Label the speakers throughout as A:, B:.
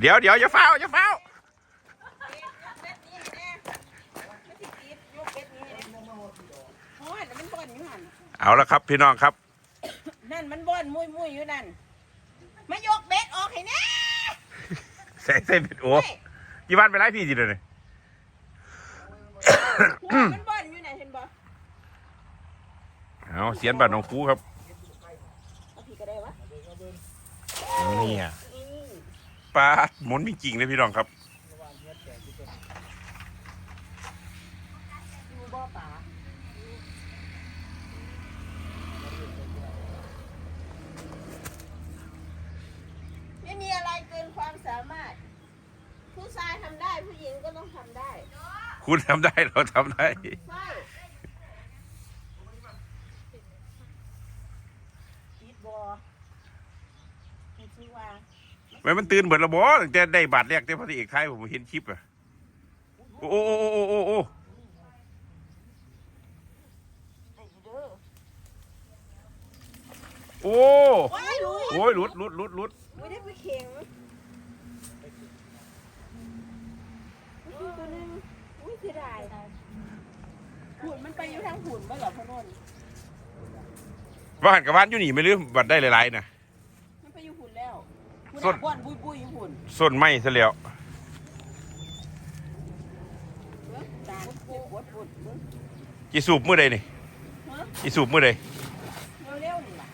A: เดี๋ยวเดี๋ยวอย่าเฝ้าอย่าเฝ้า
B: เบ็ดนี้แน่ไม่ติดติดยกเบ็ดนี้แน่โอ้ยนั่นมันบ่อนอยู่หัน
A: เอาละครับพี่น้องครับ
B: นั่นมันบ่อนมุ้ยมุ้ยอยู่นั่นมายกเบ็ดออกให้แน่
A: ใส่ใส่เบ็ดโอ้
B: เฮ้ย
A: ยี่บ้านไปไล่พี่จีเลย
B: หัวมันบ่อนอยู่นั่นเห็นบ่
A: เอาเสียนบัตรน้องครูครับ
B: เอาพี่ก็ได้วะ
A: เนี่ย ปลาหมุนมีจริงเลยพี่น้องครับ
B: อยู่บ่อป่าไม่มีอะไรเกินความสามารถ ผู้ชายทำได้ผู้หญิงก็ต้องทำได้
A: คุณทำได้เราทำได้
B: ใช่ปิดบ่อให้ชื่อว่า
A: ไม่มันตื่นเบิดระบอตั้งแต่ได้บาทแรกแต่พอดีเอกไทยผมเห็นคลิปอะโอ้โอ้โอ้โอ้โอ้โอ้โอ้
B: ว้ายรู้
A: โอ้ยหลุดหลุดหลุดหลุด
B: ไม่ได้ไปเข่งอุ้ยตัวหนึงอุ้ยเสียดายหุ่นมันไปอยู่ทางหุ่นบ้าเหรอพ่อนุ่น
A: ว่านกับบ้านอยู่หนีไม่ลืมบัตรได้หลายๆนะ
B: มันไปอยู่หุ่นแล้ว หุ่น
A: ส้น
B: อะบ้วนบุยบุยอยู่หุ่น
A: ส้นไหมซะแล้ว
B: เอ้อตาปุดปุดปุดปุด
A: จีสูบมือใดนี่
B: ฮะ
A: จีสูบมือใด
B: เร็วๆนี่ล่ะ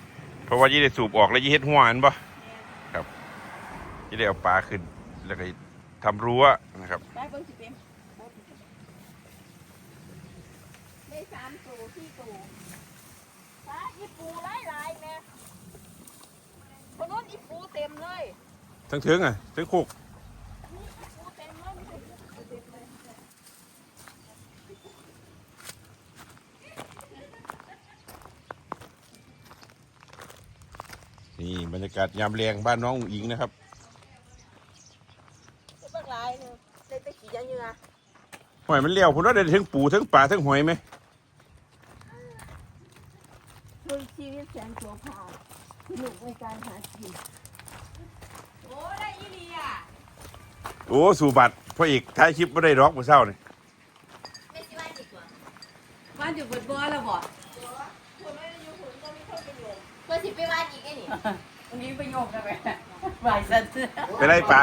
A: เพราะว่ายี่ได้สูบออกแล้วยี่เฮ็ดหัวอันปะครับยี่ได้เอาปลาขึ้น แล้วก็ทำรั้วนะครับ
B: ไปเบิ่งสิเป็นปุดได้สามตัวสี่ตัวปลาอีปูหลายหลายๆแม่พ่อนุ่นอีปู เต็มเลย
A: ทั้งถึงอะทั้งคุก
B: นี่อีปูเต็มเลยไม่ใช่ปูเต็มเลย
A: นี่บรรยากาศยามแรงบ้านน้องอุ๋งอิงนะครับ
B: เบิ่งหลายหนึงได้แตะขี้ยาเหงื่อ
A: หอยมันเลี้ยวผมว่าได้ทั้งปูทั้งปลาทั้งหอยไหม
B: ช่วยชีวิตแสนโสภาสนุกในการหากินโอ้ได้อีเลีย
A: โอ้สู่บัตรพ่อเอกท้ายคลิปไม่ได้ร็อกเมื่อเช้านี่
B: ไม่ใช่ว่าดีกว่า
C: บ้านอยู่บนบ่อแล้วบ่
B: คนไม่ได้อยู่คนก็ไม่ค่อยประโยชน์
D: เพื่อสิไปวาดอีกไอ้นี่
C: วันนี้ไปโยกกันไปไหวสัน
A: ไปไล่ปลา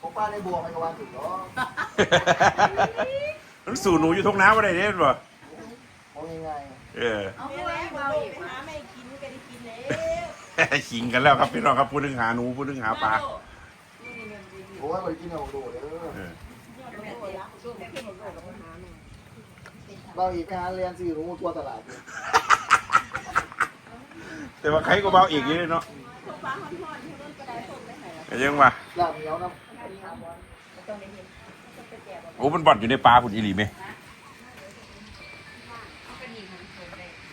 E: ผมป้าได้บัวไปกวันถึงเนาะ
A: มันสู่หนูอยู่ทงน้ำอะไรเนี่ยบ่
E: มองยังไง
A: เออ
C: เอา
B: ไม่
C: ไป
B: ได้
C: เบา
B: เบา
C: อี
B: อี
C: ก
B: กหาไม่กินก็ได้กินแล้ว
A: ขิงกันแล้วครับพี่น้องครับพูดถึงหาหนูพูดถึงหาปลา
E: โอ้ยไปกินเอาดูเด้อ
A: เออ
E: เราอีกการเรียนสี่รู้ตัวตลาด
A: แต่ว่าใครก็เบาอีกนี่เนาะ
B: ฟ้าห้อนๆที่นั่นก็ได้ส่งไปให้แล้ว
A: ยังว่า
E: ลาบเหนียวนะ
A: โอ้มันบอดอยู่ในปลาคุณอีหลีไหม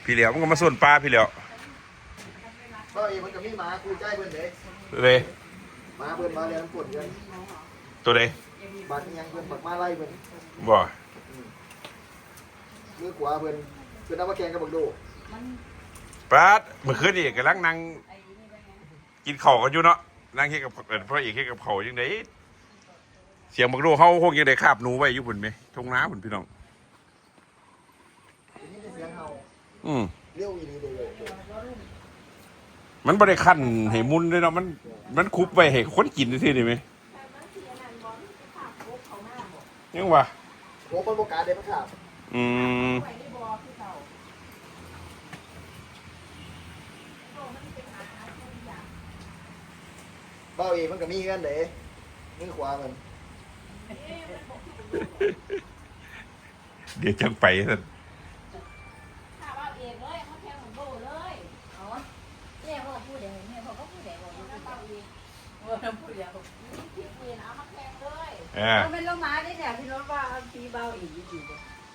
A: พี่เหลียวมันก็มาส่วนปลาพี่เหลียว
E: ก็อีมันกับมีหมาคุยใกล้เพื่อนเด็ก
A: เลย
E: ห มาเพื่อนมาเรียนน้ำกดเงิน
A: ตัวใด
E: บัตรยังเพื่อนบักมาไล่เพื่อน
A: บ่
E: มือขวาเพื่อนเพื่อนเอามาแข่งกับบักโด
A: ปลาดเมื่อคืนนี่กำลังนั่งกินข้าวกันอยู่เนาะนั่งเฮ็ดกับเอิ้นพ่อเอกเฮ็ดกับข้าวยังไงเสียงบักโดเฮาคงยังได้คาบหนูไว้อยู่พุ่นไหมทงน้าพุ่นพี่น้อง
E: นี่เสียงเฮา
A: อืม
E: เลี้ยวอีนี่เลย
A: มันบ่ได้ขั้นให้มุนเลยเนาะมันมันคุบไว้ให้คนกินซื่อๆนี่ไหมยังวะ
E: โอ้คนโบกาเด็กมันขาบ
A: อืม
B: ไว้ในบ่อคือเก่า
E: เบ้าอีมันกับมีเงินเด็กมือขวามัน
A: เดี๋ยวจังไปซั่น
C: ว่าน้ำผู้เดียว
B: นี่คิดเงินเอามาแข่งเลย
A: เออ
C: เอาเป็นลมมาได้เนี่ยพี่น้องว่าเอาตีเบาอีกอยู่ดี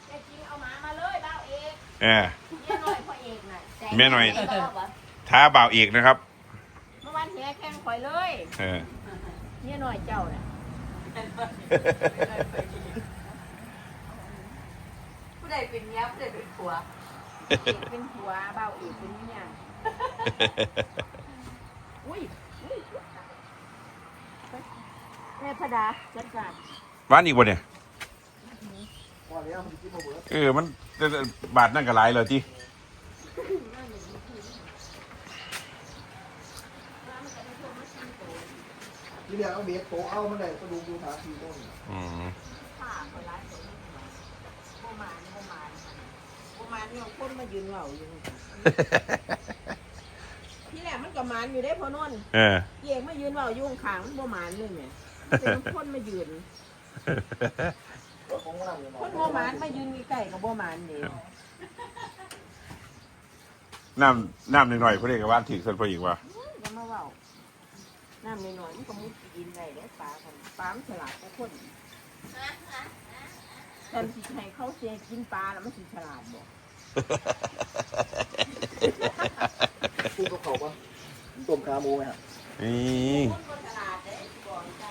B: แต่จริงเอาหมามาเลยเบ้าเอง
A: เออ
B: เนี่ยหน่อยพ่อเอกน่ะ
A: แม่หน่อย
D: ไม่บอกว่า
A: ท้าบ่าวเอกนะครับ
B: เมื่อวานเฮียแข่งข่อยเลย
A: เออ
B: เนี่ยหน่อยเจ้าน่ะ
C: ผู้ใดเป็นเมียผู้ใดเป็นผัว
B: เอกเป็นหัวเบ้าเอกเป็นเนี่ยอุ้ยอุ้ย แม่พระดาจัดการ
A: บ้านอีกบ่เนี่ย
E: ว่าแล้วมันกินมาเบิด
A: เออมันบาทนั่นก็หลายเลยที่
E: ที่เรียกเอาเบียดโตเอามันได้กระดูกดูทาทีต้น
A: อืม
B: ผ้าคนร้ายคนนี้โมมานโมมานโมมานเนี่ยคนมายืนเหล่าอยู่ที่แรกมันก็มานอยู่ได้พอนน
A: เออ
B: เย่งมายืนเหล่าอยู่ข้างๆมันโมมานเลยเนี่ยมัน เป็นคนมายืน
E: ก็ของเราเนี่ย
B: คนโมมานมายืนใกล้ๆกับโมมานนี่
A: น้ำน้ำหน่อยๆเพื่อนกับว่านถึงส่วนพออีกว่า
B: อย่ามาเว่าน้ำน้อยๆมันก็มุดกินได้เด้ปลากันปลามันฉลาดกว่าคนแต่สิให้เขาเสียกินปลาแล้วมันสิฉลาดบ่
E: ตู้กับเขาปะต้มขาหมูไหมฮะ
A: นี่
B: คนบ่ฉลาดเด้บอกจ้ะ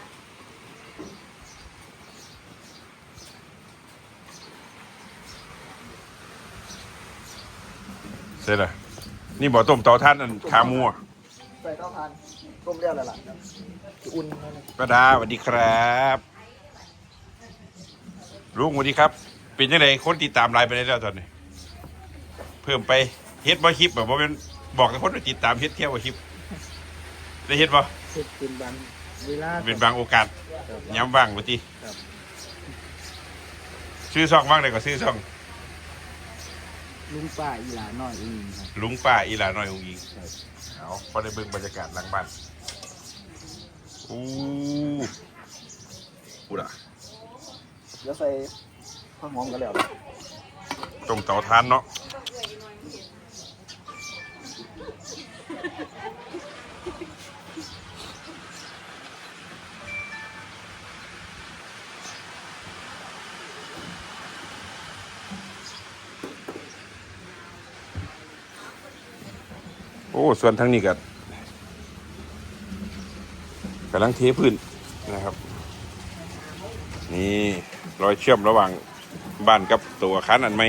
A: เสร็จละนี่บ่ต้มเตาท่านอันขาหมัว
E: ใส่เต้าทานต้มเรียวอะไรล่ะครับอุ่นนั่นนะ
A: ป้าดาสวัสดีครับ ลุงสวัสดีครับ เป็นยังไงคนติดตามไลน์ไปได้แล้วตอนนี้ เพิ่มไปเฮ็ดบ่คลิปแบบว่าเป็นบอกกับคนว่าติดตามเฮ็ดเที่ยวบ่คลิป ได้เฮ็ดบ่
E: เสร็จเป็นบางเวลา
A: เป็นบางโอกาส
E: ครับ
A: ย้ำว่างบ่ติ
E: ครับ
A: ชื่อช่องว่างได้ก็ชื่อช่อง
E: ลุงป้าอีหลาน้อยอีครับ
A: ลุงป้าอีหลาน้อยองยิง
E: ครับ
A: เอาพอได้เบิ่งบรรยากาศหลังบ้านอู้กูล่ะ
E: เดี๋ยวใส่ข้าวหอมกันแล้ว
A: ต้มเตาทานเนาะ ส่วนทางนี้ก็กำลังเทพื้นนะครับ นี่รอยเชื่อมระหว่างบ้านกับตัวอาคารอันใหม่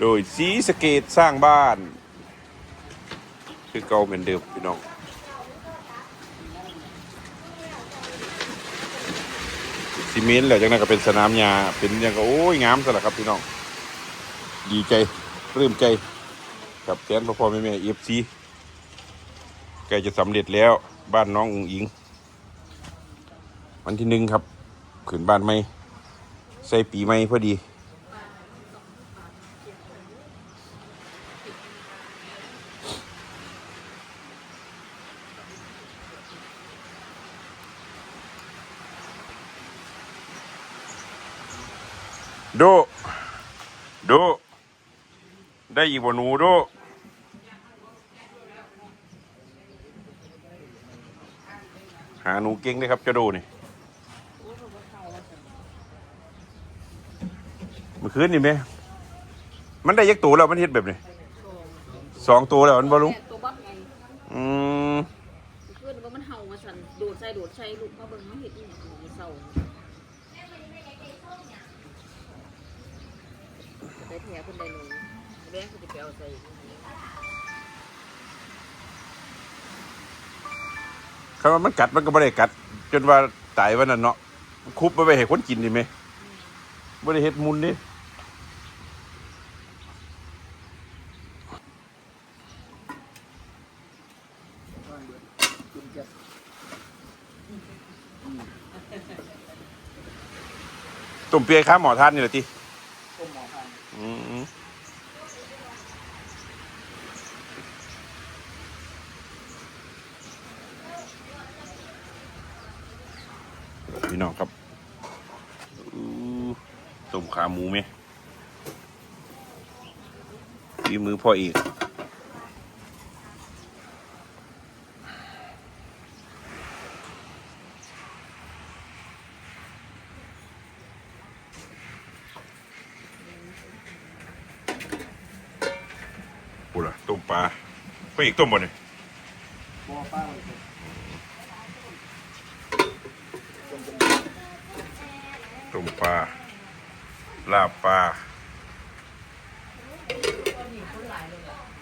A: โดยสีสเกตสร้างบ้าน คือเก่าเหมือนเดิมพี่น้องซีเมนต์แหละจากนั้นก็เป็นสนามหญ้าเป็นอย่างก็โอ้ยงามสละครับพี่น้อง ดีใจปลื้มใจ กับแทนพ่อพ่อแม่แม่เอฟซีใกล้จะสำเร็จแล้วบ้านน้องอุ๋งอิง วันที่หนึ่งครับขึ้นบ้านใหม่ใส่ปีใหม่พอดีโดโดได้อีกบ่หนูโด หาหนูเก่งเลยครับเจะโดนี่เมื่อคืนนี่ไหมมันได้ยักตัวแล้วมันเฮ็ดแบบนี้สองตัวแล้วมันบ่ลุง
D: แม่ตัวบักไง
A: อืม
D: เพื่อนว่ามันเห่ามาสั่นโดดใส่โดดใส่ลูกมาเบิ่งมาเห็ดอีหยังอยู่เศร้าไปแถวคนใดหนูแบงค์ก็จะไปเอาใส่ อีก
A: คำว่ามันกัดมันก็บ่ได้กัด จนว่าตายวันนั้นเนาะคุบไปไปให้คนกินดิไหมบ่ได้เฮ็ดมุนดิ
E: กินแก๊ส
A: ต้มเปียข้าหมอทานนี่แหละติ
E: ต้มหมอทาน
A: อืม พี่น้องครับอู้ต้มขาหมูไหมฝีมือพ่ออีกปูล่ะต้มปลาพ่ออีกต้มบ่เนี่ย
E: บัวป้าเลยครับต้มเป็น
A: ต้มปลา ลาบปลา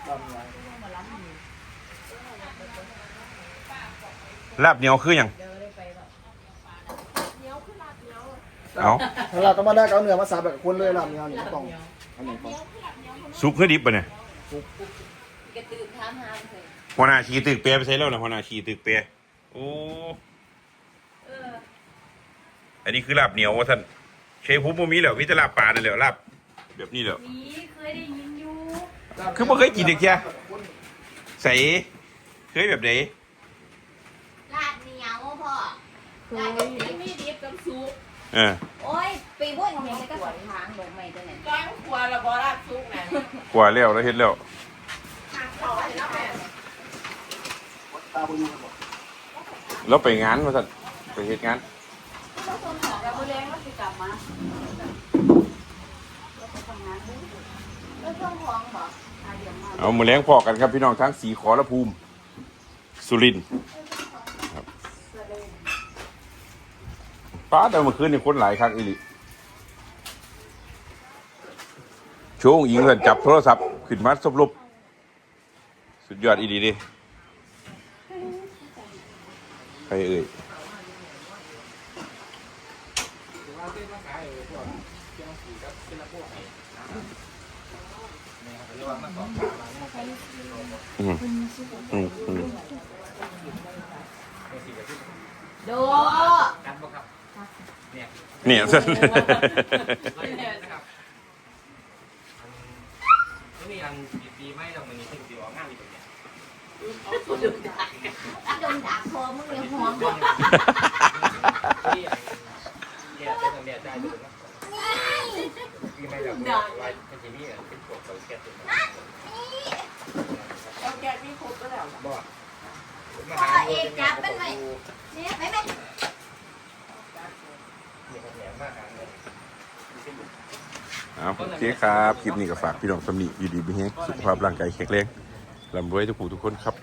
E: ดำไว้
B: เลา
A: บเหนียวคือหยัง
B: เหนียวคือลาบเหนียว
A: เอา
E: ถ้าเราต้องมาได้ก็เอาเนื้อมาสับแบบคนเลยลำเนี้ยนี่ต้องอันนี้ต้อง
A: สุกคือดิบปะเนี่ย
C: กระตือท้ามหามเลย
A: หัวหน้าขี่ตึกเปียไปใช้แล้วนะหัวหน้าขี่ตึกเปียโอ้ อันนี้คือลาบเหนียวว่าท่านเชฟภูมิบ่มีแล้วมีแต่ลาบปลานั่นแหละลาบแบบนี้แหละ
C: มีเคยได้ยินอยู่
A: คือบ่เคยกินอีกเทียใส่เคยแบบไหน
C: ลาดเหนียวพ่อ
B: เคยมีดิบกับซุป
A: เออ
C: โอ้ยไปบ้วนของมันก็สวนทางลงไม่ตัวนั้น
B: ก้อยครัวละบ่ลาบซุปน่ะ
A: กว่าแล้วแล้วเฮ็ดแล้ว
B: หักเขาให้แล้วแม่
E: ตาบุญอยู่ครับ
A: แล้วไปงานว่าท่านไปเฮ็ดงาน
C: เราส่งของเรา แรงก็สิกลับมาเราส่งของบอกอาเดี๋ยวมา
A: เอามือแรงพอกันครับพี่น้องทั้งสีขอและภูมิ สุรินทร์ครับป้าแต่เมื่อคืนนี่คนหลายครั้งอีหลิช่วงยิงกันจับโทรศัพท์ขึ้นมาสบลบสุดยอดอีดีดิใครเอ่ย อืมอืมอืม
C: โด
A: เนี่ยซะ
F: ไม่มีอันดีๆไม่หรอกมันมีสิ่งที่ออกงานดีกว่านี้
C: โดนด่าคอมึงเลยหอมบอก
F: ที่อันเดียเป็นเดียใจดูนะ ที่ไม่หรอกว่ามันจะมีอันเป็นพวกเขาแก่ตัว
B: เอาแกะมีครบก็แล้ว
F: บ่เองจับเป็นไหม
C: เนี่ยไม่ไม่
A: เอาโอเคครับ คลิปนี้ก็ฝากพี่น้องสำนีอยู่ดีมีแฮงสุขภาพร่างกายแข็งแรงร่ำรวยทุกผู้ทุกคนครับ